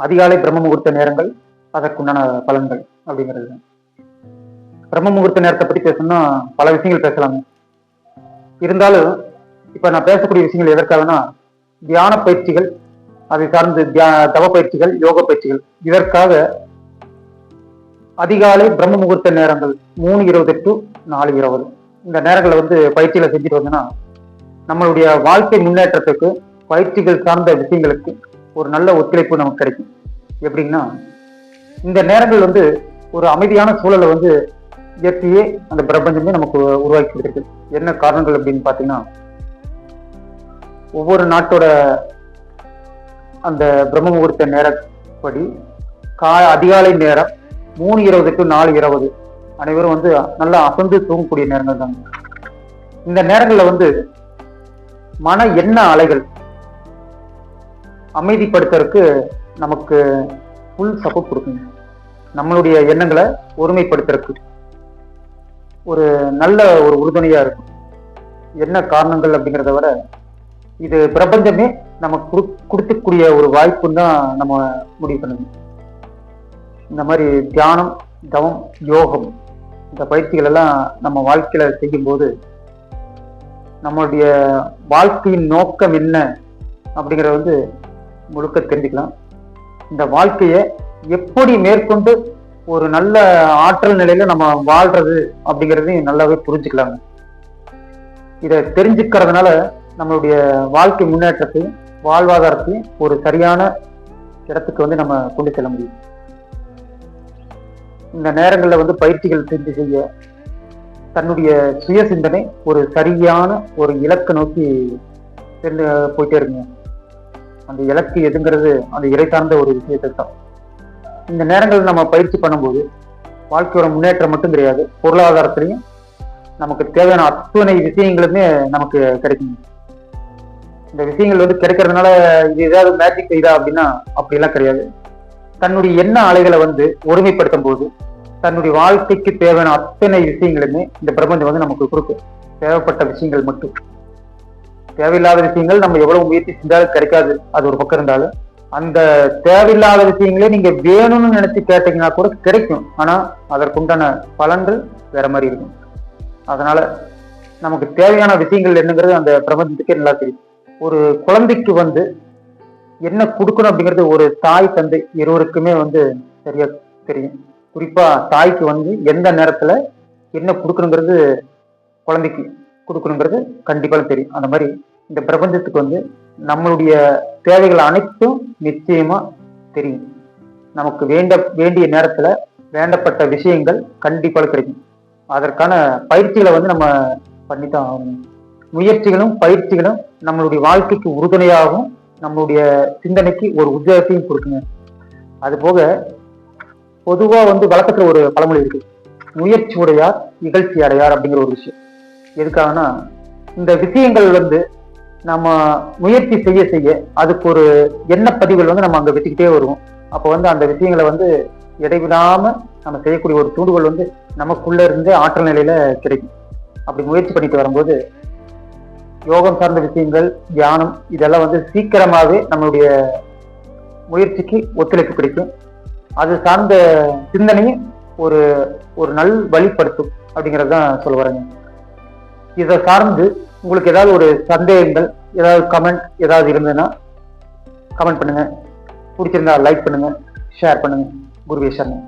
அதிகாலை பிரம்ம முகூர்த்த நேரங்கள் அதற்குண்டான பலன்கள் அப்படிங்கிறது. தான். பிரம்ம முகூர்த்த நேரத்தை பத்தி பேசணும்னா பல விஷயங்கள் பேசலாம். இருந்தாலும் இப்ப நான் பேசக்கூடிய விஷயங்கள் எதற்காகனா தியான பயிற்சிகள் அதை சார்ந்து தியா- தவ பயிற்சிகள் யோக பயிற்சிகள். இதற்காக அதிகாலை பிரம்ம முகூர்த்த நேரங்கள் மூணு இருபது டு நாலு இருபது. இந்த நேரங்களை வந்து பயிற்சிகளை செஞ்சுட்டு வந்தோம்னா நம்மளுடைய வாழ்க்கை முன்னேற்றத்துக்கு பயிற்சிகள் சார்ந்த விஷயங்களுக்கு ஒரு நல்ல ஒத்துழைப்பு நமக்கு கிடைக்கும். எப்படின்னா இந்த நேரங்கள் வந்து ஒரு அமைதியான சூழலை வந்து இயற்கையே அந்த பிரபஞ்சமே நமக்கு உருவாக்கி கொடுத்துருக்கு. என்ன காரணங்கள் அப்படின்னு பார்த்தீங்கன்னா ஒவ்வொரு நாட்டோட அந்த பிரம்ம முகூர்த்த நேரப்படி கா அதிகாலை நேரம் மூணு இருபது டு நாலு இருபது அனைவரும் வந்து நல்லா அசந்து தூங்கக்கூடிய நேரங்கள் தாங்க இந்த நேரங்கள்ல வந்து மன எண்ண அலைகள் அமைதிப்படுத்துறதுக்கு நமக்கு ஃபுல் சப்போர்ட் கொடுக்குங்க. நம்மளுடைய எண்ணங்களை ஒருமைப்படுத்துறதுக்கு. ஒரு நல்ல ஒரு உறுதுணையாக இருக்கும். என்ன காரணங்கள் அப்படிங்கிறத விட இது பிரபஞ்சமே நமக்கு குடு- கொடுத்துக்கூடிய ஒரு வாய்ப்புன்னு தான் நம்ம முடிவு பண்ணணும் இந்த மாதிரி தியானம் தவம் யோகம் இந்த பயிற்சிகள் எல்லாம் நம்ம வாழ்க்கையில செய்யும்போது நம்மளுடைய வாழ்க்கையின் நோக்கம் என்ன அப்படிங்கிறத வந்து முழுக்க தெரிஞ்சுக்கலாம். இந்த வாழ்க்கையை எப்படி மேற்கொண்டு ஒரு நல்ல ஆற்றல் நிலையில நம்ம வாழ்றது அப்படிங்கிறதையும் நல்லாவே புரிஞ்சுக்கலாங்க. இதை தெரிஞ்சுக்கிறதுனால நம்மளுடைய வாழ்க்கை முன்னேற்றத்தையும் வாழ்வாதாரத்தையும் ஒரு சரியான இடத்துக்கு வந்து நம்ம கொண்டு செல்ல முடியும். இந்த நேரங்களில் வந்து பயிற்சிகள் செஞ்சு செய்ய தன்னுடைய சுய சிந்தனை ஒரு சரியான ஒரு இலக்கு நோக்கி போயிட்டே இருக்குங்க அந்த இலக்கு எதுங்கிறது அந்த இறை சார்ந்த ஒரு விஷயத்தை தான். இந்த நேரங்களில் நம்ம பயிற்சி பண்ணும்போது வாழ்க்கையோட முன்னேற்றம் மட்டும் கிடையாது. பொருளாதாரத்திலையும் நமக்கு தேவையான அத்துணை விஷயங்களுமே நமக்கு கிடைக்கும் இந்த விஷயங்கள் வந்து கிடைக்கிறதுனால இது ஏதாவது மேஜிக் செய்தா அப்படின்னா அப்படிலாம் கிடையாது. தன்னுடைய எண்ண அலைகளை வந்து ஒருமைப்படுத்தும் போது தன்னுடைய வாழ்க்கைக்கு தேவையான அத்தனை விஷயங்களுமே இந்த பிரபஞ்சம் வந்து நமக்கு கொடுக்கும். தேவைப்பட்ட விஷயங்கள் மட்டும். தேவையில்லாத விஷயங்கள் நம்ம எவ்வளவு முயற்சி செஞ்சாலும் கிடைக்காது. அது ஒரு பக்கம் இருந்தாலும். அந்த தேவையில்லாத விஷயங்களே நீங்க வேணும்னு நினைச்சு கேட்டீங்கன்னா கூட கிடைக்கும். ஆனா அதற்குண்டான பலன்கள் வேற மாதிரி இருக்கும். அதனால நமக்கு தேவையான விஷயங்கள் என்னங்கிறது அந்த பிரபஞ்சத்துக்கே நல்லா தெரியும். ஒரு குழந்தைக்கு வந்து என்ன கொடுக்கணும் அப்படிங்கிறது ஒரு தாய் தந்தை இருவருக்குமே வந்து சரியா தெரியும். குறிப்பா தாய்க்கு வந்து எந்த நேரத்துல என்ன கொடுக்கணுங்கிறது குழந்தைக்கு கொடுக்கணுங்கிறது கண்டிப்பாக தெரியும். அந்த மாதிரி இந்த பிரபஞ்சத்துக்கு வந்து நம்மளுடைய தேவைகள் அனைத்தும் நிச்சயமா தெரியும். நமக்கு வேண்ட வேண்டிய நேரத்துல வேண்டப்பட்ட விஷயங்கள் கண்டிப்பாக கிடைக்கும். அதற்கான பயிற்சிகளை வந்து நம்ம பண்ணித்தான் ஆகணும். முயற்சிகளும் பயிற்சிகளும் நம்மளுடைய வாழ்க்கைக்கு உறுதுணையாகவும் நம்மளுடைய சிந்தனைக்கு ஒரு உத்வேகத்தையும் கொடுக்குங்க. அது போக பொதுவா வந்து வழக்கத்துல ஒரு பழமொழி இருக்கு. முயற்சி உடையார் இகழ்ச்சி அடையார் அப்படிங்கிற ஒரு விஷயம். எதுக்காகனா இந்த விஷயங்கள் வந்து நம்ம முயற்சி செய்ய செய்ய அதுக்கு ஒரு எண்ண பதிவுகள் வந்து நம்ம அங்கே வச்சுக்கிட்டே வருவோம். அப்போ வந்து அந்த விஷயங்களை வந்து இடைவிடாம நம்ம செய்யக்கூடிய ஒரு தூண்டுகோல் வந்து நமக்குள்ள இருந்து ஆற்றல் நிலையில கிடைக்கும். அப்படி முயற்சி பண்ணிட்டு வரும்போது யோகம் சார்ந்த விஷயங்கள் தியானம் இதெல்லாம் வந்து சீக்கிரமாகவே நம்மளுடைய முயற்சிக்கு ஒத்துழைப்பு கிடைக்கும். அது சார்ந்த சிந்தனையும் ஒரு ஒரு நல் வழிப்படுத்தும் அப்படிங்கிறது தான் சொல்ல வரேங்க. இதை சார்ந்து உங்களுக்கு ஏதாவது ஒரு சந்தேகங்கள் ஏதாவது கமெண்ட் ஏதாவது இருந்ததுன்னா கமெண்ட் பண்ணுங்க. பிடிச்சிருந்தா லைக் பண்ணுங்க ஷேர் பண்ணுங்க. குருவே சரணம்.